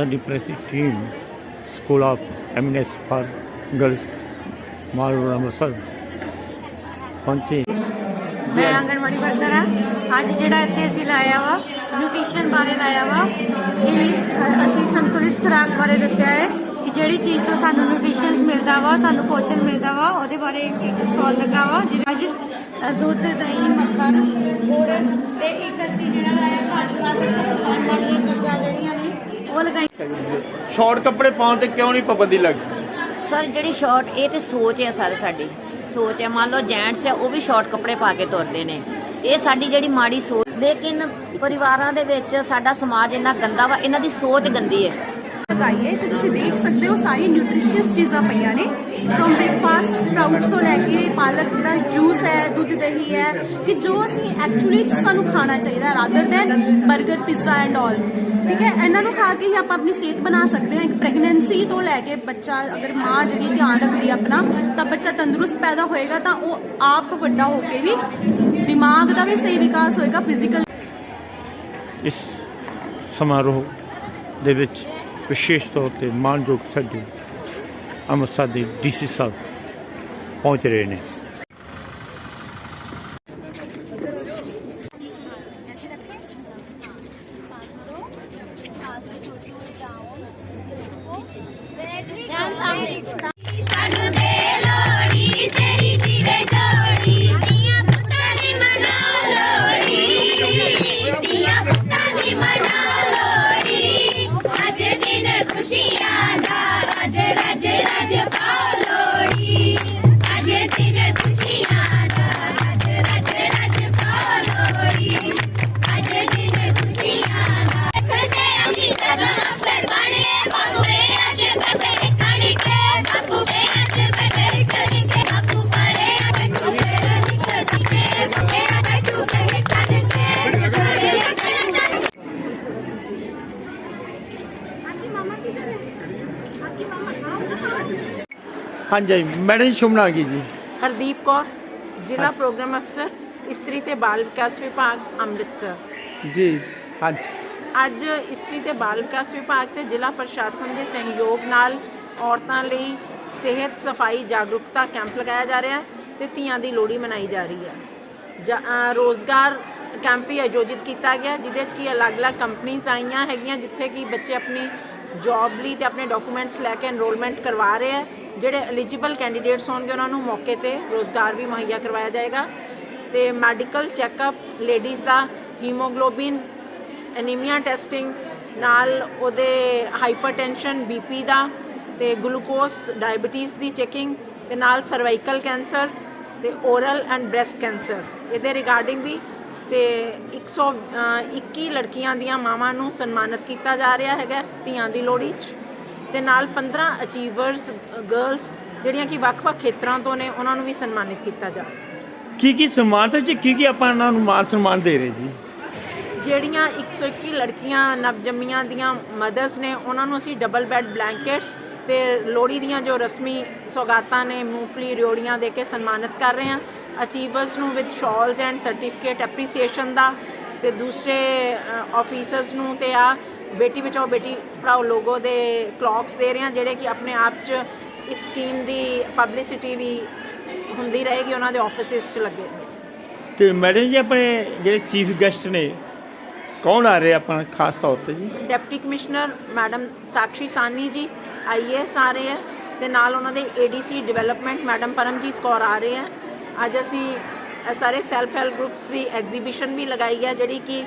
ਸਾਡੀ ਪ੍ਰੈਸੀ team school of eminence for girls Malwa Amritsar ਪਹੁੰਚੀ ਮੈਂ ਆਂਗਣਵਾੜੀ ਵਰਕਰ ਆ ਅੱਜ ਜਿਹੜਾ ਇੱਥੇ ਅਸੀਂ ਲਾਇਆ ਵਾ ਨਿਊਟ੍ਰੀਸ਼ਨ ਬਾਰੇ ਲਾਇਆ ਵਾ, ਇਹ ਅਸੀਂ ਸੰਤੁਲਿਤ ਖੁਰਾਕ ਬਾਰੇ ਦੱਸਿਆ ਹੈ ਕਿ ਜਿਹੜੀ ਚੀਜ਼ ਤੋਂ ਸਾਨੂੰ ਨਿਊਟ੍ਰੀਸ਼ਨ ਮਿਲਦਾ ਵਾ, ਸਾਨੂੰ ਪੋਸ਼ਣ ਮਿਲਦਾ ਵਾ, ਉਹਦੇ ਬਾਰੇ ਇੱਕ ਸਟਾਲ ਲੱਗਾ ਵਾ, ਜਿਹਦੇ ਅੱਜ ਦੁੱਧ, ਦਹੀਂ, ਮੱਖਣ ਗੁੜ ਤੇ ਇੱਕ ਅਸੀਂ ਜਿਹੜਾ ਲਾਇਆ ਘੱਟ ਲਾਗਤ ਉਹ ਸ਼ਾਰਟ ਕੱਪੜੇ ਪਾਉਣ ਤੇ ਕਿਉਂ ਨਹੀਂ ਪਾਬੰਦੀ ਲੱਗਦੀ ਸਰ ਜਿਹੜੀ ਸ਼ਾਰਟ ਇਹ ਤੇ ਸੋਚ ਹੈ ਸਾਰੇ ਸਾਡੀ। ਸੋਚ ਹੈ ਮੰਨ ਲਓ ਜੈਂਟਸ ਹੈ ਉਹ ਵੀ ਸ਼ਾਰਟ ਕੱਪੜੇ ਪਾ ਕੇ ਤੁਰਦੇ ਨੇ। ਇਹ ਸਾਡੀ ਜਿਹੜੀ ਮਾੜੀ ਸੋਚ ਲੇਕਿਨ ਪਰਿਵਾਰਾਂ ਦੇ ਵਿੱਚ ਸਾਡਾ ਸਮਾਜ ਇੰਨਾ ਗੰਦਾ ਵਾ ਇਹਨਾਂ ਦੀ ਸੋਚ ਗੰਦੀ ਹੈ ਲਗਾਈਏ ਤੇ ਤੁਸੀਂ ਦੇਖ ਸਕਦੇ ਹੋ ਸਾਰੀ ਨਿਊਟ੍ਰੀਸ਼ੀਅਸ ਚੀਜ਼ਾਂ ਪਈਆਂ ਨੇ। ਫਰੋਮ ਬ੍ਰੇਕਫਾਸਟ ਸਪਰਾਊਟਸ ਤੋਂ ਲੈ ਕੇ ਪਾਲਕ ਦਾ ਜੂਸ ਹੈ ਦੁੱਧ ਦਹੀਂ ਹੈ ਕਿ ਜੋ ਅਸੀਂ ਐਕਚੁਅਲੀ ਸਾਨੂੰ ਖਾਣਾ ਚਾਹੀਦਾ ਰਾਦਰ ਦੈਨ 버ਗਰ ਪੀਜ਼ਾ ਐਂਡ ਆਲ ਠੀਕ ਹੈ, ਇਹਨਾਂ ਨੂੰ ਖਾ ਕੇ ਹੀ ਆਪਾਂ ਆਪਣੀ ਸਿਹਤ ਬਣਾ ਸਕਦੇ ਹਾਂ। ਇੱਕ ਪ੍ਰੈਗਨੈਂਸੀ ਤੋਂ ਲੈ ਕੇ ਬੱਚਾ ਅਗਰ ਮਾਂ ਜਿਹੜੀ ਧਿਆਨ ਰੱਖਦੀ ਹੈ ਆਪਣਾ, ਤਾਂ ਬੱਚਾ ਤੰਦਰੁਸਤ ਪੈਦਾ ਹੋਏਗਾ, ਤਾਂ ਉਹ ਆਪ ਵੱਡਾ ਹੋ ਕੇ ਵੀ ਦਿਮਾਗ ਦਾ ਵੀ ਸਹੀ ਵਿਕਾਸ ਹੋਏਗਾ ਫਿਜ਼ੀਕਲ ਇਸ ਸਮਾਰੋਹ ਦੇ ਵਿੱਚ ਵਿਸ਼ੇਸ਼ ਤੌਰ ਤੇ ਮਾਨਯੋਗ ਸਾਡੇ ਅੰਮ੍ਰਿਤਸਰ ਦੇ ਡੀਸੀ ਸਾਹਿਬ ਪਹੁੰਚ ਰਹੇ ਨੇ। ਹਾਂਜੀ ਮੈਡਮ ਜੀ ਸ਼ੁਭ ਨਾਮ ਕੀ ਜੀ? ਹਰਦੀਪ ਕੌਰ ਜ਼ਿਲ੍ਹਾ ਪ੍ਰੋਗਰਾਮ ਅਫਸਰ ਇਸਤਰੀ ਤੇ ਬਾਲ ਵਿਕਾਸ ਵਿਭਾਗ ਅੰਮ੍ਰਿਤਸਰ। ਜੀ ਹਾਂਜੀ। ਅੱਜ ਇਸਤਰੀ ਤੇ ਬਾਲ ਵਿਕਾਸ ਵਿਭਾਗ ਤੇ ਜ਼ਿਲ੍ਹਾ ਪ੍ਰਸ਼ਾਸਨ ਦੇ ਸਹਿਯੋਗ ਨਾਲ ਔਰਤਾਂ ਲਈ ਸਿਹਤ ਸਫ਼ਾਈ ਜਾਗਰੂਕਤਾ ਕੈਂਪ ਲਗਾਇਆ ਜਾ ਰਿਹਾ ਹੈ ਤੇ ਧੀਆਂ ਦੀ ਲੋਹੜੀ ਮਨਾਈ ਜਾ ਰਹੀ ਹੈ। ਰੋਜ਼ਗਾਰ ਕੈਂਪ ਵੀ ਆਯੋਜਿਤ ਕੀਤਾ ਗਿਆ ਜਿਹਦੇ 'ਚ ਕੀ ਅਲੱਗ-ਅਲੱਗ ਕੰਪਨੀਆਂ ਆਈਆਂ ਹੈਗੀਆਂ ਜਿੱਥੇ ਕਿ ਬੱਚੇ ਆਪਣੀ ਜੌਬ ਲਈ ਤੇ ਆਪਣੇ ਡਾਕੂਮੈਂਟਸ ਲੈ ਕੇ ਐਨਰੋਲਮੈਂਟ ਕਰਵਾ ਰਹੇ ਆ ਜਿਹੜੇ ਐਲੀਜੀਬਲ ਕੈਂਡੀਡੇਟਸ ਹੋਣਗੇ, ਉਹਨਾਂ ਨੂੰ ਮੌਕੇ ਤੇ ਰੋਜ਼ਗਾਰ ਵੀ ਮੁਹੱਈਆ ਕਰਵਾਇਆ ਜਾਏਗਾ। ਤੇ ਮੈਡੀਕਲ ਚੈੱਕਅਪ ਲੇਡੀਜ਼ ਦਾ ਹੀਮੋਗਲੋਬਿਨ ਐਨੀਮੀਆ ਟੈਸਟਿੰਗ ਨਾਲ ਉਹਦੇ ਹਾਈਪਰਟੈਂਸ਼ਨ ਬੀਪੀ ਦਾ ਤੇ ਗਲੂਕੋਸ ਡਾਇਬੀਟੀਜ਼ ਦੀ ਚੈਕਿੰਗ ਤੇ ਨਾਲ ਸਰਵਾਈਕਲ ਕੈਂਸਰ ਤੇ ਓਰਲ ਐਂਡ ਬ੍ਰੈਸਟ ਕੈਂਸਰ ਇਹਦੇ ਰਿਗਾਰਡਿੰਗ ਵੀ ਤੇ 121 ਲੜਕੀਆਂ ਦੀਆਂ ਮਾਵਾਂ ਨੂੰ ਸਨਮਾਨਿਤ ਕੀਤਾ ਜਾ ਰਿਹਾ ਹੈਗਾ ਧੀਆਂ ਦੀ ਲੋਹੜੀ 'ਚ। ਤੇ ਨਾਲ 15 ਅਚੀਵਰਸ ਗਰਲਸ ਜਿਹੜੀਆਂ ਕਿ ਵੱਖ-ਵੱਖ ਖੇਤਰਾਂ ਤੋਂ ਨੇ ਉਹਨਾਂ ਨੂੰ ਵੀ ਸਨਮਾਨਿਤ ਕੀਤਾ ਜਾ ਕੀ ਕੀ ਸਨਮਾਨ ਤੇ ਜੀ? ਕੀ ਕੀ ਆਪਾਂ ਇਹਨਾਂ ਨੂੰ ਮਾਨ ਸਨਮਾਨ ਦੇ ਰਹੇ ਜੀ? ਜਿਹੜੀਆਂ 121 ਲੜਕੀਆਂ ਨਵਜੰਮੀਆਂ ਦੀਆਂ ਮਦਰਸ ਨੇ ਉਹਨਾਂ ਨੂੰ ਅਸੀਂ ਡਬਲ ਬੈੱਡ ਬਲੈਂਕਟਸ ਤੇ ਲੋਹੜੀ ਦੀਆਂ ਜੋ ਰਸਮੀ ਸੌਗਾਤਾਂ ਨੇ ਮੂੰਗਫਲੀ ਰਿਓੜੀਆਂ ਦੇ ਕੇ ਸਨਮਾਨਿਤ ਕਰ ਰਹੇ ਹਾਂ। ਅਚੀਵਰਸ ਨੂੰ with shawls and certificate appreciation ਦਾ ਤੇ ਦੂਸਰੇ ਆਫੀਸਰਸ ਨੂੰ ਤੇ ਆ ਬੇਟੀ ਬਚਾਓ ਬੇਟੀ ਪੜਾਓ ਲੋਗੋ ਦੇ ਕਲੌਕਸ ਦੇ ਰਹੇ ਹਾਂ ਜਿਹੜੇ ਕਿ ਆਪਣੇ ਆਪ 'ਚ ਇਸ ਸਕੀਮ ਦੀ ਪਬਲਿਸਿਟੀ ਵੀ ਹੁੰਦੀ ਰਹੇਗੀ ਉਹਨਾਂ ਦੇ ਆਫਿਸਿਸ 'ਚ ਲੱਗੇ ਤੇ ਮੈਡਮ ਜੀ ਆਪਣੇ ਜਿਹੜੇ ਚੀਫ ਗੈਸਟ ਨੇ ਕੌਣ ਆ ਰਹੇ ਆਪਾਂ ਖਾਸ ਤੌਰ ਤੇ ਜੀ? Deputy commissioner madam Sakshi Sawhney ji IAS ਆ ਰਹੇ ਹੈ ਤੇ ਨਾਲ ਉਹਨਾਂ ਦੇ ADC development madam Paramjit Kaur ਆ ਰਹੇ ਹੈ। ਅੱਜ ਅਸੀਂ ਇਹ ਸਾਰੇ ਸੈਲਫ ਹੈਲਪ ਗਰੁੱਪਸ ਦੀ ਐਗਜ਼ੀਬਿਸ਼ਨ ਵੀ ਲਗਾਈ ਹੈ, ਜਿਹੜੀ ਕਿ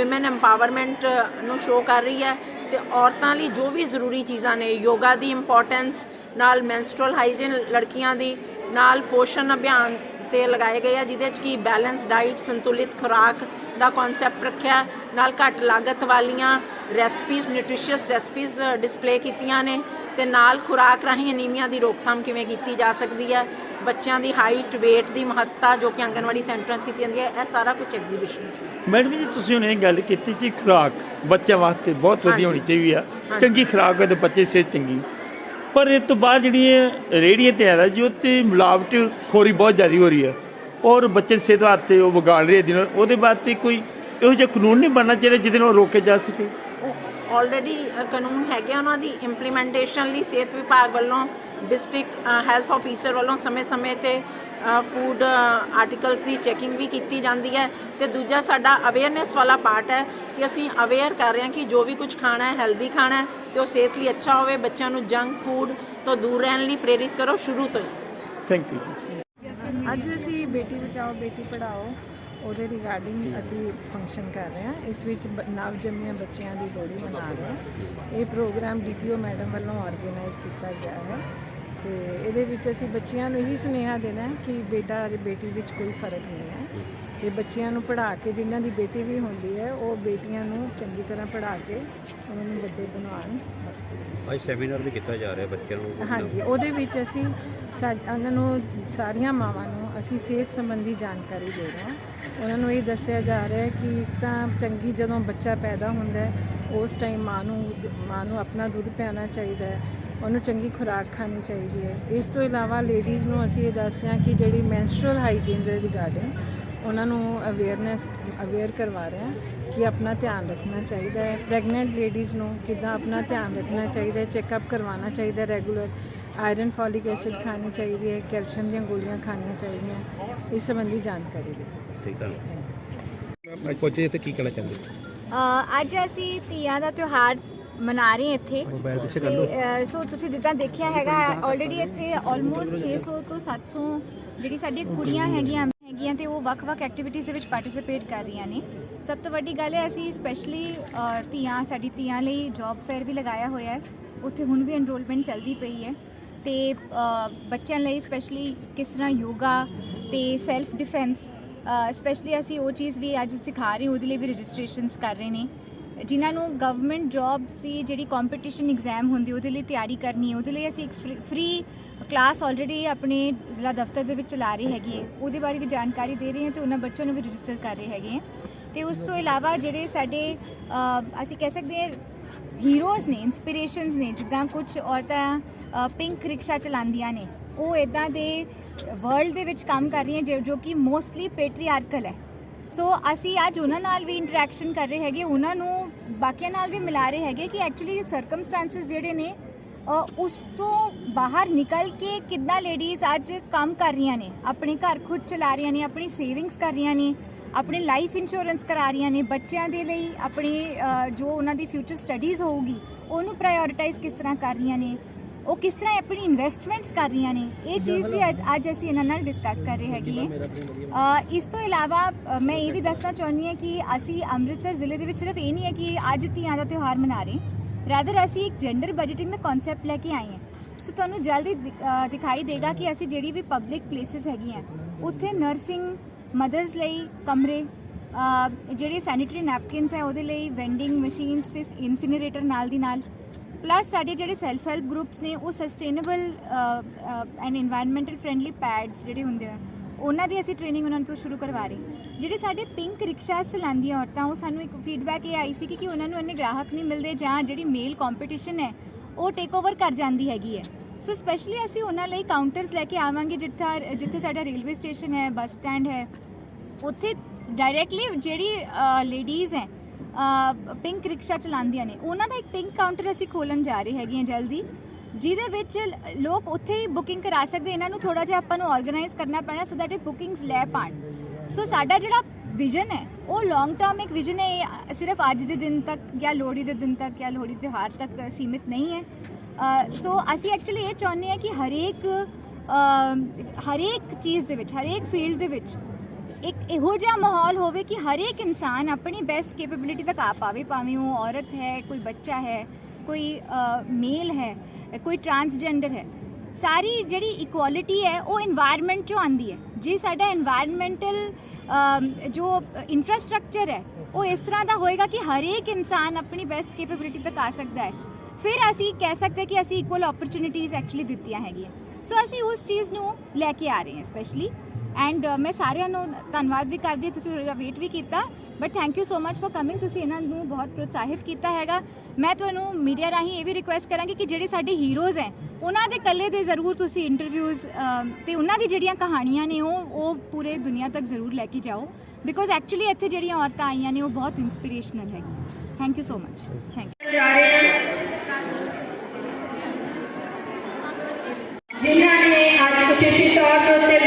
ਔਮਨ ਐਮਪਾਵਰਮੈਂਟ ਨੂੰ ਸ਼ੋਅ ਕਰ ਰਹੀ ਹੈ। ਤੇ ਔਰਤਾਂ ਲਈ ਜੋ ਵੀ ਜ਼ਰੂਰੀ ਚੀਜ਼ਾਂ ਨੇ ਯੋਗਾ ਦੀ ਇੰਪੋਰਟੈਂਸ ਨਾਲ ਮੈਂਸਟਰੁਅਲ ਹਾਈਜੀਨ ਲੜਕੀਆਂ ਦੀ, ਨਾਲ ਪੋਸ਼ਣ ਅਭਿਆਨ ਤੇ ਲਗਾਏ ਗਏ ਆ, ਜਿਹਦੇ ਚ ਕੀ ਬੈਲੈਂਸ ਡਾਈਟ ਸੰਤੁਲਿਤ ਖੁਰਾਕ ਦਾ ਕਨਸੈਪਟ ਰੱਖਿਆ, ਨਾਲ ਘੱਟ ਲਾਗਤ ਵਾਲੀਆਂ ਰੈਸਪੀਜ਼ ਨਿਊਟ੍ਰੀਸ਼ੀਅਸ ਰੈਸਪੀਜ਼ ਡਿਸਪਲੇ ਕੀਤੀਆਂ ਨੇ, ਤੇ ਨਾਲ ਖੁਰਾਕ ਰਾਹੀਂ ਅਨੀਮੀਆ ਦੀ ਰੋਕਥਾਮ ਕਿਵੇਂ ਕੀਤੀ ਜਾ ਸਕਦੀ ਹੈ। ਬੱਚਿਆਂ ਦੀ ਹਾਈਟ weight ਦੀ ਮਹੱਤਤਾ ਜੋ ਕਿ ਆਂਗਨਵਾੜੀ ਸੈਂਟਰਾਂ 'ਚ ਕੀਤੀ ਜਾਂਦੀ ਹੈ ਇਹ ਸਾਰਾ ਕੁਝ ਐਗਜ਼ੀਬਿਸ਼ਨ ਮੈਡਮ ਜੀ ਤੁਸੀਂ ਇਹ ਗੱਲ ਕੀਤੀ ਜੀ ਖੁਰਾਕ ਬੱਚਿਆਂ ਵਾਸਤੇ ਬਹੁਤ ਵਧੀਆ ਹੋਣੀ ਚਾਹੀਦੀ ਆ। ਚੰਗੀ ਖੁਰਾਕ ਹੋਵੇ ਤੇ ਬੱਚੇ ਸਿਹਤ ਚੰਗੀ। ਪਰ ਇਸ ਤੋਂ ਬਾਅਦ ਜਿਹੜੀ ਇਹ ਰੇਹੜੀਆਂ ਤੇ ਆਦਾ ਜੀ ਉੱਤੇ ਮਿਲਾਵਟ ਖੋਰੀ ਬਹੁਤ ਜ਼ਿਆਦਾ ਹੋ ਰਹੀ ਹੈ ਔਰ ਬੱਚੇ ਸਿਹਤ ਵਾਸਤੇ ਉਹ ਵਿਗਾੜ ਰਹੇ ਦਿਨ ਉਹਦੇ ਬਾਅਦ ਤੇ ਕੋਈ ਇਹੋ ਜਿਹਾ ਕਾਨੂੰਨ ਨਹੀਂ ਬਣਨਾ ਚਾਹੀਦਾ ਜਿਹਦੇ ਨਾਲ ਰੋਕੇ ਜਾ ਸਕੇ। ਆਲਰੇਡੀ ਕਾਨੂੰਨ ਹੈਗੇ ਆ, ਉਹਨਾਂ ਦੀ। ਇੰਪਲੀਮੈਂਟੇਸ਼ਨ ਲਈ ਸਿਹਤ ਵਿਭਾਗ ਵੱਲੋਂ ਡਿਸਟ੍ਰਿਕਟ ਹੈਲਥ ਆਫੀਸਰ ਵੱਲੋਂ ਸਮੇਂ-ਸਮੇਂ ਤੇ ਫੂਡ ਆਰਟੀਕਲਸ ਦੀ ਚੈਕਿੰਗ ਵੀ ਕੀਤੀ ਜਾਂਦੀ ਹੈ। ਤੇ ਦੂਜਾ ਸਾਡਾ ਅਵੇਅਰਨੈਸ ਵਾਲਾ ਪਾਰਟ ਹੈ ਕਿ ਅਸੀਂ ਅਵੇਅਰ ਕਰ ਰਹੇ ਹਾਂ ਕਿ ਜੋ ਵੀ ਕੁਝ ਖਾਣਾ ਹੈ ਹੈਲਦੀ ਖਾਣਾ ਹੈ ਤੇ ਉਹ ਸਿਹਤ ਲਈ ਅੱਛਾ ਹੋਵੇ ਬੱਚਿਆਂ ਨੂੰ ਜੰਕ ਫੂਡ ਤੋਂ ਦੂਰ ਰਹਿਣ ਲਈ ਪ੍ਰੇਰਿਤ ਕਰੋ ਸ਼ੁਰੂ ਤੋਂ ਹੀ। ਥੈਂਕ ਯੂ ਅੱਜ ਅਸੀਂ ਬੇਟੀ ਬਚਾਓ ਬੇਟੀ ਪੜ੍ਹਾਓ ਉਹਦੇ ਰਿਗਾਰਡਿੰਗ ਅਸੀਂ ਫੰਕਸ਼ਨ ਕਰ ਰਹੇ ਹਾਂ। ਇਸ ਵਿੱਚ ਨਵ ਜੰਮੀਆਂ ਬੱਚਿਆਂ ਦੀ ਲੋਹੜੀ ਮਨਾ ਰਹੇ ਹਾਂ। ਇਹ ਪ੍ਰੋਗਰਾਮ ਡੀਪੀਓ ਮੈਡਮ ਵੱਲੋਂ ਆਰਗੇਨਾਈਜ਼ ਕੀਤਾ ਗਿਆ ਹੈ। ਤੇ ਇਹਦੇ ਵਿੱਚ ਅਸੀਂ ਬੱਚਿਆਂ ਨੂੰ ਇਹੀ ਸੁਨੇਹਾ ਦੇਣਾ ਕਿ ਬੇਟਾ ਅਤੇ ਬੇਟੀ ਵਿੱਚ ਕੋਈ ਫ਼ਰਕ ਨਹੀਂ ਹੈ। ਤੇ ਬੱਚਿਆਂ ਨੂੰ ਪੜ੍ਹਾ ਕੇ ਜਿਨ੍ਹਾਂ ਦੀ ਬੇਟੀ ਵੀ ਹੁੰਦੀ ਹੈ ਉਹ ਬੇਟੀਆਂ ਨੂੰ ਚੰਗੀ ਤਰ੍ਹਾਂ ਪੜ੍ਹਾ ਕੇ ਉਹਨਾਂ ਨੂੰ ਵੱਡੇ ਬਣਾਉਣ। ਅੱਜ ਸੈਮੀਨਾਰ ਵੀ ਕੀਤਾ ਜਾ ਰਿਹਾ ਬੱਚਿਆਂ ਨੂੰ। ਹਾਂਜੀ ਉਹਦੇ ਵਿੱਚ ਅਸੀਂ ਉਹਨਾਂ ਨੂੰ ਸਾਰੀਆਂ ਮਾਵਾਂ ਨੂੰ ਅਸੀਂ ਸਿਹਤ ਸੰਬੰਧੀ ਜਾਣਕਾਰੀ ਦੇ ਰਹੇ ਹਾਂ। ਉਹਨਾਂ ਨੂੰ ਇਹ ਦੱਸਿਆ ਜਾ ਰਿਹਾ ਹੈ ਕਿ ਤਾਂ ਚੰਗੀ ਜਦੋਂ ਬੱਚਾ ਪੈਦਾ ਹੁੰਦਾ ਹੈ ਉਸ ਟਾਈਮ ਮਾਂ ਨੂੰ ਮਾਂ ਨੂੰ ਆਪਣਾ ਦੁੱਧ ਪਿਆਉਣਾ ਚਾਹੀਦਾ ਹੈ। ਉਹਨੂੰ ਚੰਗੀ ਖੁਰਾਕ ਖਾਣੀ ਚਾਹੀਦੀ ਹੈ। ਇਸ ਤੋਂ ਇਲਾਵਾ ਲੇਡੀਜ਼ ਨੂੰ ਅਸੀਂ ਇਹ ਦੱਸ ਰਹੇ ਹਾਂ ਕਿ ਜਿਹੜੀ ਮੈਂਸਟਰਲ ਹਾਈਜੀਨ ਦੇ ਰਿਗਾਰਡਿੰਗ ਉਹਨਾਂ ਨੂੰ ਅਵੇਅਰਨੈਸ ਅਵੇਅਰ ਕਰਵਾ ਰਹੇ ਹਾਂ ਕਿ ਆਪਣਾ ਧਿਆਨ ਰੱਖਣਾ ਚਾਹੀਦਾ ਹੈ। ਪ੍ਰੈਗਨੈਂਟ ਲੇਡੀਜ਼ ਨੂੰ ਕਿੱਦਾਂ ਆਪਣਾ ਧਿਆਨ ਰੱਖਣਾ ਚਾਹੀਦਾ ਹੈ ਚੈੱਕਅਪ ਕਰਵਾਉਣਾ ਚਾਹੀਦਾ ਹੈ ਰੈਗੂਲਰ ਆਇਰਨ ਫੋਲਿਕ ਐਸਿਡ ਖਾਣੀ ਚਾਹੀਦੀ ਹੈ ਕੈਲਸ਼ੀਅਮ ਦੀਆਂ ਗੋਲੀਆਂ ਖਾਣੀਆਂ ਚਾਹੀਦੀਆਂ ਇਸ ਸੰਬੰਧੀ ਜਾਣਕਾਰੀ ਦਿੱਤੀ ਠੀਕ ਹੈ ਅੱਜ ਪਹੁੰਚੇ ਤੇ ਕੀ ਕਹਿਣਾ ਚਾਹੁੰਦੇ? ਅ, ਅੱਜ ਅਸੀਂ ਤੀਆਂ ਦਾ ਤਿਉਹਾਰ ਮਨਾ ਰਹੇ ਇੱਥੇ। ਸੋ ਤੁਸੀਂ ਜਿੱਦਾਂ ਦੇਖਿਆ ਹੈਗਾ ਆਲਰੇਡੀ ਇੱਥੇ ਆਲਮੋਸਟ 600 ਤੋਂ 700 ਜਿਹੜੀ ਸਾਡੀਆਂ ਕੁੜੀਆਂ ਹੈਗੀਆਂ ਹੈਗੀਆਂ ਤੇ ਉਹ ਵੱਖ-ਵੱਖ ਐਕਟੀਵਿਟੀਜ਼ ਦੇ ਵਿੱਚ ਪਾਰਟਿਸਿਪੇਟ ਕਰ ਰਹੀਆਂ ਨੇ। ਸਭ ਤੋਂ ਵੱਡੀ ਗੱਲ ਹੈ ਅਸੀਂ ਸਪੈਸ਼ਲੀ ਧੀਆਂ ਸਾਡੀ ਧੀਆਂ ਲਈ ਜੌਬ ਫੇਅਰ ਵੀ ਲਗਾਇਆ ਹੋਇਆ ਹੈ। ਉੱਥੇ ਹੁਣ ਵੀ ਐਨਰੋਲਮੈਂਟ ਚੱਲਦੀ ਪਈ ਹੈ। ਤੇ ਬੱਚਿਆਂ ਲਈ ਸਪੈਸ਼ਲੀ ਕਿਸ ਤਰ੍ਹਾਂ ਯੋਗਾ ਤੇ ਸੈਲਫ ਡਿਫੈਂਸ ਸਪੈਸ਼ਲੀ ਅਸੀਂ ਉਹ ਚੀਜ਼ ਵੀ ਅੱਜ ਸਿਖਾ ਰਹੇ ਹਾਂ ਉਹਦੇ ਲਈ ਵੀ ਰਜਿਸਟ੍ਰੇਸ਼ਨਸ ਕਰ ਰਹੇ ਨੇ। ਜਿਨ੍ਹਾਂ ਨੂੰ ਗਵਰਨਮੈਂਟ ਜੌਬਸ ਦੀ ਜਿਹੜੀ ਕੰਪੀਟੀਸ਼ਨ ਐਗਜ਼ਾਮ ਹੁੰਦੀ, ਉਹਦੇ ਲਈ ਤਿਆਰੀ ਕਰਨੀ ਹੈ। ਉਹਦੇ ਲਈ ਅਸੀਂ ਇੱਕ ਫ੍ਰੀ ਕਲਾਸ ਆਲਰੇਡੀ ਆਪਣੇ ਜ਼ਿਲ੍ਹਾ ਦਫ਼ਤਰ ਦੇ ਵਿੱਚ ਚਲਾ ਰਹੇ ਹੈਗੇ ਹੈ। ਉਹਦੇ ਬਾਰੇ ਵੀ ਜਾਣਕਾਰੀ ਦੇ ਰਹੇ ਹਾਂ ਤੇ ਉਹਨਾਂ ਬੱਚਿਆਂ ਨੂੰ ਵੀ ਰਜਿਸਟਰ ਕਰ ਰਹੇ ਹੈਗੇ ਹੈ। ਤੇ ਉਸ ਤੋਂ ਇਲਾਵਾ ਜਿਹੜੇ ਸਾਡੇ ਅਸੀਂ ਕਹਿ ਸਕਦੇ ਹਾਂ ਹੀਰੋਜ਼ ਨੇ ਇਨਸਪੀਰੇਸ਼ਨਸ ਨੇ, ਜਿੱਦਾਂ ਕੁਝ ਔਰਤਾਂ ਪਿੰਕ ਰਿਕਸ਼ਾ ਚਲਾਉਂਦੀਆਂ ਨੇ, ਉਹ ਇਦਾਂ ਦੇ ਵਰਲਡ ਦੇ ਵਿੱਚ ਕੰਮ ਕਰ ਰਹੀਆਂ, ਜੋ- ਜੋ ਕਿ ਮੋਸਟਲੀ ਪੈਟਰੀਆਰਕਲ ਹੈ। ਸੋ ਅਸੀਂ ਅੱਜ ਉਹਨਾਂ ਨਾਲ ਵੀ ਇੰਟਰੈਕਸ਼ਨ ਕਰ ਰਹੇ ਹੈਗੇ ਉਹਨਾਂ ਨੂੰ ਬਾਕੀਆਂ ਨਾਲ ਵੀ ਮਿਲਾ ਰਹੇ ਹੈਗੇ ਕਿ ਐਕਚੁਅਲੀ ਸਰਕਮਸਟੈਂਸਸ ਜਿਹੜੇ ਨੇ ਅ, ਉਸ ਤੋਂ ਬਾਹਰ ਨਿਕਲ ਕੇ ਕਿੱਦਾਂ ਲੇਡੀਜ਼ ਅੱਜ ਕੰਮ ਕਰ ਰਹੀਆਂ ਨੇ ਆਪਣੇ ਘਰ ਖੁਦ ਚਲਾ ਰਹੀਆਂ ਨੇ ਆਪਣੀ ਸੇਵਿੰਗਸ ਕਰ ਰਹੀਆਂ ਨੇ ਆਪਣੇ ਲਾਈਫ ਇੰਸ਼ੋਰੈਂਸ ਕਰਾ ਰਹੀਆਂ ਨੇ ਬੱਚਿਆਂ ਦੇ ਲਈ ਆਪਣੇ ਅ, ਜੋ ਉਹਨਾਂ ਦੀ ਫਿਊਚਰ ਸਟੱਡੀਜ਼ ਹੋਊਗੀ ਉਹਨੂੰ ਪ੍ਰਾਇੋਰਟਾਈਜ਼ ਕਿਸ ਤਰ੍ਹਾਂ ਕਰ ਰਹੀਆਂ ਨੇ। ਉਹ ਕਿਸ ਤਰ੍ਹਾਂ ਆਪਣੀ ਇਨਵੈਸਟਮੈਂਟਸ ਕਰ ਰਹੀਆਂ ਨੇ? ਇਹ ਚੀਜ਼ ਵੀ ਅੱਜ- ਅੱਜ ਅਸੀਂ ਇਹਨਾਂ ਨਾਲ ਡਿਸਕਸ ਕਰ ਰਹੇ ਹੈਗੇ ਹਾਂ। ਅ, ਇਸ ਤੋਂ ਇਲਾਵਾ ਅ, ਮੈਂ ਇਹ ਵੀ ਦੱਸਣਾ ਚਾਹੁੰਦੀ ਹਾਂ ਕਿ ਅਸੀਂ ਅੰਮ੍ਰਿਤਸਰ ਜ਼ਿਲ੍ਹੇ ਦੇ ਵਿੱਚ ਸਿਰਫ ਇਹ ਨਹੀਂ ਹੈ ਕਿ ਅੱਜ ਧੀਆਂ ਦਾ ਤਿਉਹਾਰ ਮਨਾ ਰਹੇ ਰੈਦਰ ਅਸੀਂ ਇੱਕ ਜੈਂਡਰ ਬਜਟਿੰਗ ਦਾ ਕਨਸੈਪਟ ਲੈ ਕੇ ਆਏ ਹਾਂ। ਸੋ ਤੁਹਾਨੂੰ ਜਲਦੀ ਦਿ- ਅ, ਦਿਖਾਈ ਦੇਗਾ ਕਿ ਅਸੀਂ ਜਿਹੜੀ ਵੀ ਪਬਲਿਕ ਪਲੇਸਿਸ ਹੈਗੀਆਂ ਉੱਥੇ ਨਰਸਿੰਗ ਮਦਰਸ ਲਈ ਕਮਰੇ ਅ, ਜਿਹੜੇ ਸੈਨੀਟਰੀ ਨੈਪਕਿਨਸ ਹੈ ਉਹਦੇ ਲਈ ਵੈਂਡਿੰਗ ਮਸ਼ੀਨਸ ਤੇ ਇਨਸੀਨਰੇਟਰ ਨਾਲ ਦੀ ਨਾਲ ਪਲੱਸ ਸਾਡੇ ਜਿਹੜੇ ਸੈਲਫ ਹੈਲਪ ਗਰੁੱਪਸ ਨੇ, ਉਹ sustainable and environmental friendly pads ਜਿਹੜੇ ਹੁੰਦੇ ਆ, ਉਹਨਾਂ ਦੀ ਅਸੀਂ ਟ੍ਰੇਨਿੰਗ ਉਹਨਾਂ ਤੋਂ ਸ਼ੁਰੂ ਕਰਵਾ ਰਹੇ ਜਿਹੜੇ ਸਾਡੇ ਪਿੰਕ ਰਿਕਸ਼ਾਸ ਚਲਾਉਂਦੀਆਂ ਔਰਤਾਂ, ਉਹ ਸਾਨੂੰ ਇੱਕ ਫੀਡਬੈਕ ਇਹ ਆਈ ਸੀ ਕਿ ਕਿ ਉਹਨਾਂ ਨੂੰ ਇੰਨੇ ਗ੍ਰਾਹਕ ਨਹੀਂ ਮਿਲਦੇ ਜਾਂ ਜਿਹੜੀ ਮੇਲ ਕੰਪੀਟੀਸ਼ਨ ਹੈ, ਉਹ ਟੇਕ ਓਵਰ ਕਰ ਜਾਂਦੀ ਹੈਗੀ ਹੈ। ਸੋ ਸਪੈਸ਼ਲੀ ਅਸੀਂ ਉਹਨਾਂ ਲਈ ਕਾਊਂਟਰਸ ਲੈ ਕੇ ਆਵਾਂਗੇ ਜਿੱਥਾ, ਜਿੱਥੇ ਸਾਡਾ ਰੇਲਵੇ ਸਟੇਸ਼ਨ ਹੈ ਬੱਸ ਸਟੈਂਡ ਹੈ। ਉੱਥੇ ਡਾਇਰੈਕਟਲੀ ਜਿਹੜੀ ਲੇਡੀਜ਼ ਹੈ ਪਿੰਕ ਰਿਕਸ਼ਾ ਚਲਾਉਂਦੀਆਂ ਨੇ। ਉਹਨਾਂ ਦਾ ਇੱਕ ਪਿੰਕ ਕਾਊਂਟਰ ਅਸੀਂ ਖੋਲਣ ਜਾ ਰਹੇ ਹੈਗੇ ਹਾਂ ਜਲਦੀ, ਜਿਹਦੇ ਵਿੱਚ ਲੋਕ ਉੱਥੇ ਹੀ ਬੁਕਿੰਗ ਕਰਾ ਸਕਦੇ ਇਹਨਾਂ ਨੂੰ ਥੋੜਾ ਜਿਹਾ ਆਪਾਂ ਨੂੰ ਆਰਗੇਨਾਈਜ਼ ਕਰਨਾ ਪੈਣਾ ਸੋ ਦੈਟ ਇਹ ਬੁਕਿੰਗਸ ਲੈ ਪਾਣ। ਸੋ ਸਾਡਾ ਜਿਹੜਾ ਵਿਜ਼ਨ ਹੈ, ਉਹ ਲੌਂਗ ਟਰਮ ਇੱਕ ਵਿਜ਼ਨ ਹੈ। ਇਹ ਸਿਰਫ ਅੱਜ ਦੇ ਦਿਨ ਤੱਕ ਜਾਂ ਲੋਹੜੀ ਦੇ ਦਿਨ ਤੱਕ ਜਾਂ ਲੋਹੜੀ ਤਿਉਹਾਰ ਤੱਕ ਸੀਮਿਤ ਨਹੀਂ ਹੈ। ਸੋ ਅਸੀਂ ਐਕਚੁਅਲੀ ਇਹ ਚਾਹੁੰਦੇ ਹਾਂ ਕਿ ਹਰੇਕ ਹਰੇਕ ਚੀਜ਼ ਦੇ ਵਿੱਚ, ਹਰੇਕ ਫੀਲਡ ਦੇ ਵਿੱਚ ਇੱਕ ਇਹੋ ਜਿਹਾ ਮਾਹੌਲ ਹੋਵੇ ਕਿ ਹਰੇਕ ਇਨਸਾਨ ਆਪਣੀ ਬੈਸਟ ਕੈਪੇਬਿਲਿਟੀ ਤੱਕ ਆ ਪਾਵੇ, ਭਾਵੇਂ ਉਹ ਔਰਤ ਹੈ, ਕੋਈ ਬੱਚਾ ਹੈ, ਕੋਈ ਮੇਲ ਹੈ, ਕੋਈ ਟਰਾਂਸਜੈਂਡਰ ਹੈ। ਸਾਰੀ ਜਿਹੜੀ ਇਕੁਐਲਿਟੀ ਹੈ, ਉਹ এনवायरमेंट ਚੋਂ ਆਂਦੀ ਹੈ। ਜੇ ਸਾਡਾ এনवायरमेंटल ਜੋ ਇਨਫਰਾਸਟ੍ਰਕਚਰ ਹੈ, ਉਹ ਇਸ ਤਰ੍ਹਾਂ ਦਾ ਹੋਏਗਾ ਕਿ ਹਰੇਕ ਇਨਸਾਨ ਆਪਣੀ ਬੈਸਟ ਕੈਪੇਬਿਲਿਟੀ ਤੱਕ ਆ ਸਕਦਾ ਹੈ। ਫਿਰ ਅਸੀਂ ਕਹਿ ਸਕਦੇ ਕਿ ਅਸੀਂ ਇਕੁਅਲ ਓਪਰਚ्युनिटीज ਐਕਚੁਅਲੀ ਦਿੱਤੀਆਂ ਹੈਗੀਆਂ। ਸੋ ਅਸੀਂ ਉਸ ਚੀਜ਼ ਨੂੰ ਲੈ ਕੇ ਆ ਰਹੇ ਹਾਂ ਸਪੈਸ਼ਲੀ ਐਂਡ uh, ਮੈਂ ਸਾਰਿਆਂ ਨੂੰ ਧੰਨਵਾਦ ਵੀ ਕਰਦੀ ਹਾਂ, ਤੁਸੀਂ ਥੋੜਾ ਵੇਟ ਵੀ ਕੀਤਾ। But thank you so much for coming ਤੁਸੀਂ ਇਹਨਾਂ ਨੂੰ ਬਹੁਤ ਪ੍ਰੋਤਸਾਹਿਤ ਕੀਤਾ ਹੈਗਾ। ਮੈਂ ਤੁਹਾਨੂੰ ਮੀਡੀਆ ਰਾਹੀਂ ਇਹ ਵੀ ਰਿਕੁਐਸਟ ਕਰਾਂਗੀ ਕਿ ਜਿਹੜੇ ਸਾਡੇ ਹੀਰੋਜ਼ ਹੈ, ਉਹਨਾਂ ਦੇ ਕੱਲੇ ਦੇ ਜ਼ਰੂਰ ਤੁਸੀਂ ਇੰਟਰਵਿਊਜ਼ ਤੇ ਉਹਨਾਂ ਦੀ ਜਿਹੜੀਆਂ ਕਹਾਣੀਆਂ ਨੇ ਉਹ ਉਹ ਪੂਰੇ ਦੁਨੀਆ ਤੱਕ ਜ਼ਰੂਰ ਲੈ ਕੇ ਜਾਓ। ਬਿਕੋਜ਼ ਐਕਚੁਅਲੀ ਇੱਥੇ ਜਿਹੜੀਆਂ ਔਰਤਾਂ ਆਈਆਂ ਨੇ, ਉਹ ਬਹੁਤ ਇਨਸਪੀਰੇਸ਼ਨਲ ਹੈ thank you so much thank you ਜਿਨ੍ਹਾਂ ਨੇ ਅੱਜ ਉਚੇਚੇ ਤੌਰ ਦੇ ਉੱਤੇ